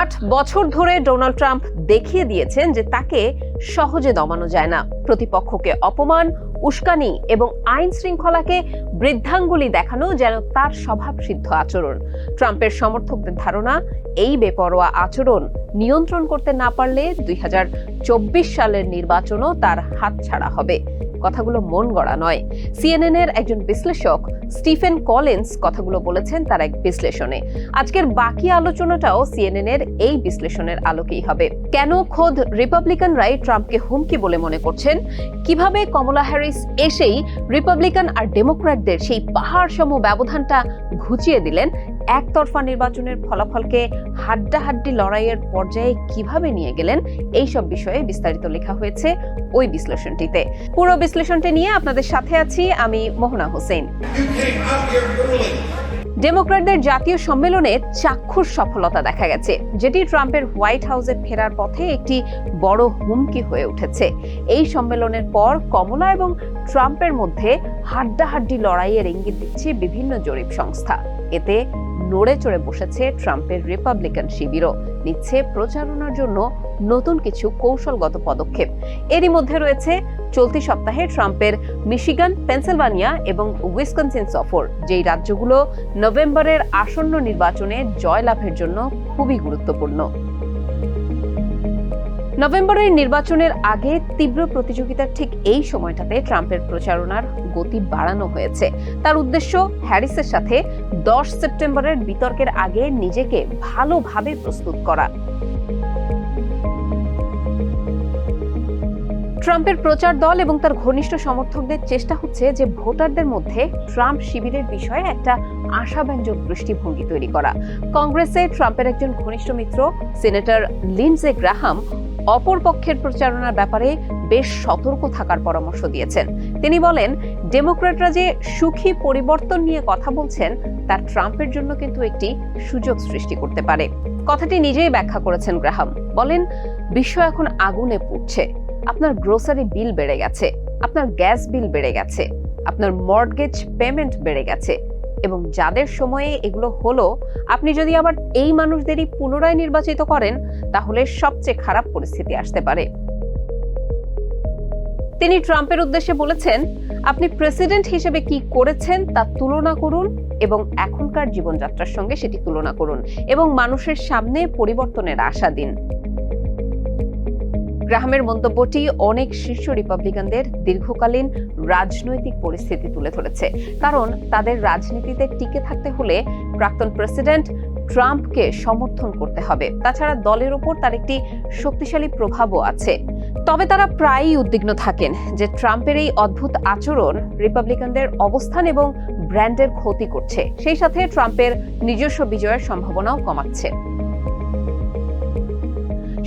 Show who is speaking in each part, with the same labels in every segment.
Speaker 1: আট বছর ধরে ডোনাল্ড ট্রাম্প দেখিয়ে দিয়েছেন যে তাকে সহজে দমানো যায় না। প্রতিপক্ষকে অপমান, উস্কানি এবং আইন শৃঙ্খলাকে বৃদ্ধাঙ্গুলি দেখানো যেন তার স্বভাবসিদ্ধ আচরণ। ট্রাম্পের সমর্থকদের ধারণা, এই বেপরোয়া আচরণ নিয়ন্ত্রণ করতে না পারলে দুই হাজার চব্বিশ সালের নির্বাচনও তার হাতছাড়া হবে। কথাগুলো মন গড়া নয়। সিএনএন এর একজন বিশ্লেষক, স্টিফেন কলিন্স কথাগুলো বলেছেন তার এক বিশ্লেষণে। আজকের বাকি আলোচনাটাও সিএনএন এর এই বিশ্লেষণের আলোকেই হবে। কেন খোদ রিপাবলিকানরাই ট্রাম্পকে হুমকি বলে মনে করছেন? কীভাবে কমলা হ্যারিস এসেই রিপাবলিকান আর ডেমোক্র্যাটদের সেই পাহাড় সম ব্যবধানটা ঘুচিয়ে দিলেন? একতরফা নির্বাচনের ফলাফলকে হাড্ডাহাড্ডি লড়াইয়ের পর্যায়ে কীভাবে নিয়ে গেলেন এই সব বিষয়ে বিস্তারিত লেখা হয়েছে ওই বিশ্লেষণটিতে। পুরো বিশ্লেষণটি নিয়ে আপনাদের সাথে আছি আমি মোহনা হোসেন. ডেমোক্র্যাটদের জাতীয় সম্মেলনে চাক্ষুষ সফলতা দেখা গেছে, যেটি ট্রাম্পের হোয়াইট হাউসে ফেরার পথে একটি বড় হুমকি হয়ে উঠেছে। এই সম্মেলনের পর কমলা এবং ট্রাম্পের মধ্যে হাড্ডাহাড্ডি লড়াইয়ের ইঙ্গিত দিচ্ছে বিভিন্ন জরিপ সংস্থা। এতে নড়ে চড়ে বসেছে ট্রাম্পের রিপাবলিকান শিবিরও। নিচ্ছে প্রচারণার জন্য নতুন কিছু কৌশলগত পদক্ষেপ। এরই মধ্যে রয়েছে চলতি সপ্তাহে ট্রাম্পের মিশিগান, পেনসিলভানিয়া এবং উইসকনসিন সফর, যেই রাজ্যগুলো নভেম্বরের আসন্ন নির্বাচনে জয়লাভের জন্য খুবই গুরুত্বপূর্ণ। নভেম্বরের নির্বাচনের আগে তীব্র প্রতিযোগিতার ঠিক এই সময়টাতে ট্রাম্পের প্রচারণার গতি বাড়ানো হয়েছে। তার উদ্দেশ্য হ্যারিসের সাথে দশ সেপ্টেম্বরের বিতর্কের আগে নিজেকে ভালোভাবে প্রস্তুত করা। ট্রাম্পের প্রচার দল এবং তার ঘনিষ্ঠ সমর্থকদের চেষ্টা হচ্ছে যে ভোটারদের মধ্যে ট্রাম্প শিবিরের বিষয়ে একটা আশাব্যঞ্জক দৃষ্টিভঙ্গি তৈরি করা। কংগ্রেসে ট্রাম্পের একজন ঘনিষ্ঠ মিত্র, সিনেটর লিন্ডসে গ্রাহাম অপর পক্ষের প্রচারণার ব্যাপারে বেশ সতর্ক থাকার পরামর্শ দিয়েছেন। তিনি বলেন, ডেমোক্র্যাটরা যে সুখী পরিবর্তন নিয়ে কথা বলছেন, তা ট্রাম্পের জন্য কিন্তু একটি সুযোগ সৃষ্টি করতে পারে। কথাটি নিজেই ব্যাখ্যা করেছেন গ্রাহাম। বলেন, বিশ্ব এখন আগুনে পুড়ছে। আপনার গ্রোসারি বিল বেড়ে গেছে। আপনার গ্যাস বিল বেড়ে গেছে। আপনার মর্টগেজ পেমেন্ট বেড়ে গেছে। এবং যাদের সময়ে এগুলো হলো, আপনি যদি আবার এই মানুষদেরই পুনরায় নির্বাচিত করেন, তাহলে সবচেয়ে খারাপ পরিস্থিতি আসতে পারে। তিনি ট্রাম্পের উদ্দেশ্যে বলেছেন, আপনি প্রেসিডেন্ট হিসেবে কি করেছেন তা তুলনা করুন এবং এখনকার জীবনযাত্রার সঙ্গে সেটি তুলনা করুন এবং মানুষের সামনে পরিবর্তনের আশা দিন। গ্রাহামের মন্তব্যটি অনেক শীর্ষ রিপাবলিকানদের দীর্ঘকালীন রাজনৈতিক পরিস্থিতি তুলে ধরেছে। কারণ তাদের রাজনীতিতে টিকে থাকতে হলে প্রাক্তন প্রেসিডেন্ট ট্রাম্পকে সমর্থন করতে হবে। তাছাড়া দলের উপর তার একটি শক্তিশালী প্রভাবও আছে। তবে তারা প্রায়ই উদ্বিগ্ন থাকেন যে ট্রাম্পের এই অদ্ভুত আচরণ রিপাবলিকানদের অবস্থান এবং ব্র্যান্ডের ক্ষতি করছে। সেই সাথে ট্রাম্পের নিজস্ব বিজয়ের সম্ভাবনাও কমাচ্ছে।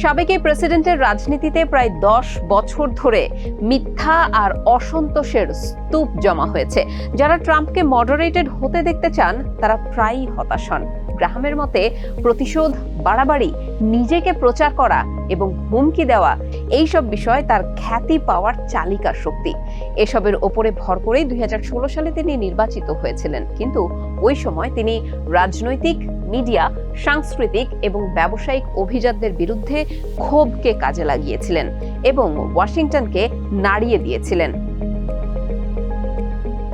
Speaker 1: সাবেক এই প্রেসিডেন্টের রাজনীতিতে প্রায় দশ বছর ধরে মিথ্যা আর অসন্তোষের স্তূপ জমা হয়েছে। যারা ট্রাম্পকে মডারেটেড হতে দেখতে চান, তারা প্রায়ই হতাশ হন। গ্রাহামের মতে, প্রতিশোধ বাড়াবাড়ি, নিজেকে প্রচার করা এবং হুমকি দেওয়া এই সব বিষয় তার খ্যাতি পাওয়ার চালিকা শক্তি। এসবের ওপরে ভর করেই দুই হাজার ষোলো সালে তিনি নির্বাচিত হয়েছিলেন। কিন্তু ওই সময় তিনি রাজনৈতিক মিডিয়া সাংস্কৃতিক এবং ব্যবসায়িক অভিজাতদের বিরুদ্ধে ক্ষোভকে কাজে লাগিয়েছিলেন এবং ওয়াশিংটনকে নাড়িয়ে দিয়েছিলেন।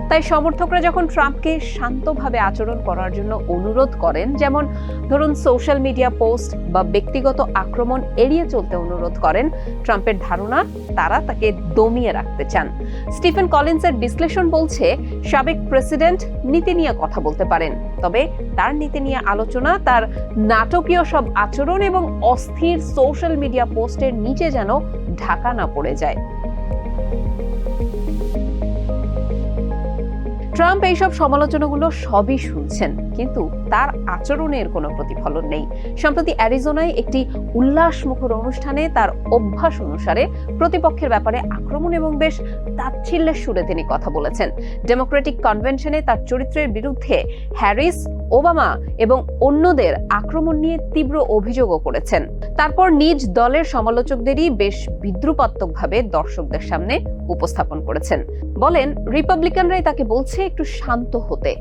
Speaker 1: তাই সমর্থকরা যখন ট্রাম্পকে শান্তভাবে আচরণ করার জন্য অনুরোধ করেন, যেমন ধরুন সোশ্যাল মিডিয়া পোস্ট বা ব্যক্তিগত আক্রমণ এড়িয়ে চলতে অনুরোধ করেন, ট্রাম্পের ধারণা তারা তাকে দমিয়ে রাখতে চান। স্টিফেন কলিন্সের বিশ্লেষণ বলছে, সাবেক প্রেসিডেন্ট নীতি নিয়ে কথা বলতে পারেন, তবে তার নীতি নিয়ে আলোচনা, তার নাটকীয় সব আচরণ এবং অস্থির সোশ্যাল মিডিয়া পোস্টের নিচে যেন ঢাকা না পড়ে যায়। ট্রাম্প এইসব সমালোচনাগুলো সবই শুনছেন, কিন্তু তার আচরণের কোনো প্রতিফলন নেই। সম্প্রতি অ্যারিজোনায় একটি উল্লাসমুখর অনুষ্ঠানে তার অভ্যাস অনুসারে প্রতিপক্ষের ব্যাপারে আক্রমণ এবং বেশ তাচ্ছিল্যের সুরে তিনি কথা বলেছেন। ডেমোক্রেটিক কনভেনশনে তার চরিত্রের বিরুদ্ধে হ্যারিস, ওবামা এবং অন্যদের আক্রমণ নিয়ে তীব্র অভিযোগও করেছেন। তারপর নিজ দলের সমালোচকদেরই বেশ বিদ্রুপাত্মকভাবে দর্শকদের সামনে উপস্থাপন করেছেন। বলেন, রিপাবলিকানরাই তাকে বলছে একটু শান্ত হতে,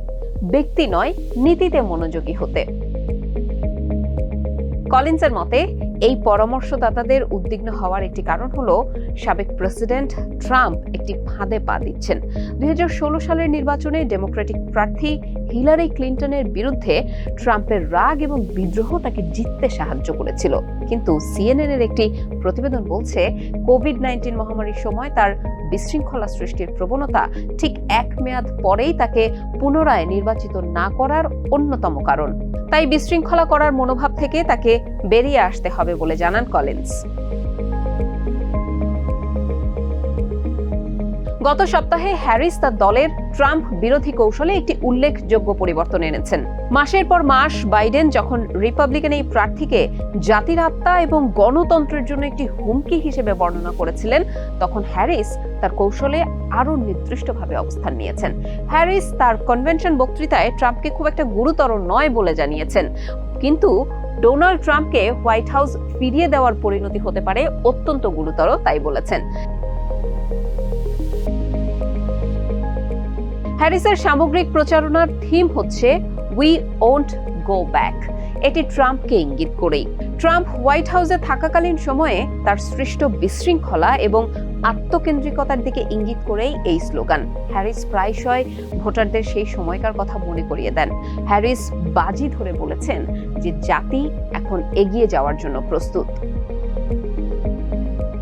Speaker 1: ব্যক্তি নয়, নীতিতে মনোযোগী হতে। কলিন্সের মতে এই পরামর্শদাতাদের উদ্বিগ্ন হওয়ার একটি কারণ হলো সাবেক প্রেসিডেন্ট ট্রাম্প একটি ফাঁদে পা দিচ্ছেন। দুই হাজার ষোলো সালের নির্বাচনে ডেমোক্রেটিক প্রার্থী হিলারি ক্লিন্টনের বিরুদ্ধে ট্রাম্পের রাগ এবং বিদ্রোহ তাকে জিততে সাহায্য করেছিল। কিন্তু সিএনএন এর একটি প্রতিবেদন বলছে, কোভিড নাইন্টিন মহামারীর সময় তার বিশৃঙ্খলা সৃষ্টির প্রবণতা ঠিক এক মেয়াদ পরেই তাকে পুনরায় নির্বাচিত না করার অন্যতম কারণ। তাই বিশৃঙ্খলা করার মনোভাব থেকে তাকে বেরিয়ে আসতে হবে বলে জানান কলিন্স। গত সপ্তাহে হ্যারিস তার দলের ট্রাম্প বিরোধী কৌশলে একটি উল্লেখযোগ্য পরিবর্তন এনেছেন। মাসের পর মাস বাইডেন যখন রিপাবলিকান এই প্রার্থীকে জাতির আত্মা এবং গণতন্ত্রের জন্য একটি হুমকি হিসেবে বর্ণনা করেছিলেন, তখন হ্যারিস তার কৌশলে আরও নির্দিষ্টভাবে অবস্থান নিয়েছেন। হ্যারিস তার কনভেনশন বক্তৃতায় ট্রাম্পকে খুব একটা গুরুতর নয় বলে জানিয়েছেন। কিন্তু ডোনাল্ড ট্রাম্পকে হোয়াইট হাউস ফিরিয়ে দেওয়ার পরিণতি হতে পারে অত্যন্ত গুরুতর, তাই বলেছেন। হ্যারিসের সামগ্রিক প্রচারণার থিম হচ্ছে উই ওন্ট গো ব্যাক এটি ট্রাম্পকে ইঙ্গিত করেই। ট্রাম্প হোয়াইট হাউসে থাকাকালীন সময়ে তার সৃষ্ট বিশৃঙ্খলা এবং আত্মকেন্দ্রিকতার দিকে ইঙ্গিত করেই এই স্লোগান। হ্যারিস প্রায়শই ভোটারদের সেই সময়কার কথা মনে করিয়ে দেন। হ্যারিস বাজি ধরে বলেছেন যে জাতি এখন এগিয়ে যাওয়ার জন্য প্রস্তুত।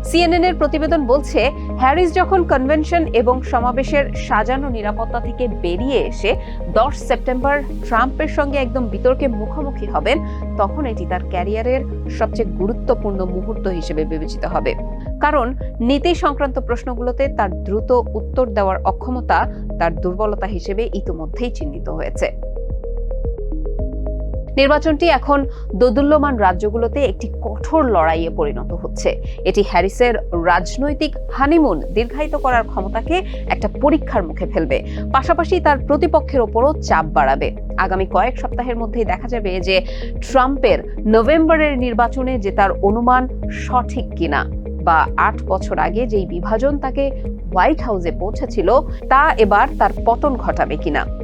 Speaker 1: সিএনএন এর প্রতিবেদন বলছে হ্যারিস যখন কনভেনশন এবং সমাবেশের সাজানো নিরাপত্তা থেকে বেরিয়ে এসে দশ সেপ্টেম্বর ট্রাম্পের সঙ্গে একদম বিতর্কে মুখোমুখি হবেন, তখন এটি তার ক্যারিয়ারের সবচেয়ে গুরুত্বপূর্ণ মুহূর্ত হিসেবে বিবেচিত হবে। কারণ নীতি সংক্রান্ত প্রশ্নগুলোতে তার দ্রুত উত্তর দেওয়ার অক্ষমতা তার দুর্বলতা হিসেবে ইতোমধ্যেই চিহ্নিত হয়েছে। নির্বাচনটি এখন দোদুল্যমান রাজ্যগুলোতে একটি কঠোর লড়াইয়ে পরিণত হচ্ছে। এটি হ্যারিসের রাজনৈতিক হানিমুন দীর্ঘায়িত করার ক্ষমতাকে একটা পরীক্ষার মুখে ফেলবে। পাশাপাশি তার প্রতিপক্ষের ওপরও চাপ বাড়াবে। আগামী কয়েক সপ্তাহের মধ্যেই দেখা যাবে যে ট্রাম্পের নভেম্বরের নির্বাচনে যে তার অনুমান সঠিক কিনা বা আট বছর আগে যেই বিভাজন তাকে হোয়াইট হাউসে পৌঁছেছিল, তা এবার তার পতন ঘটাবে কিনা।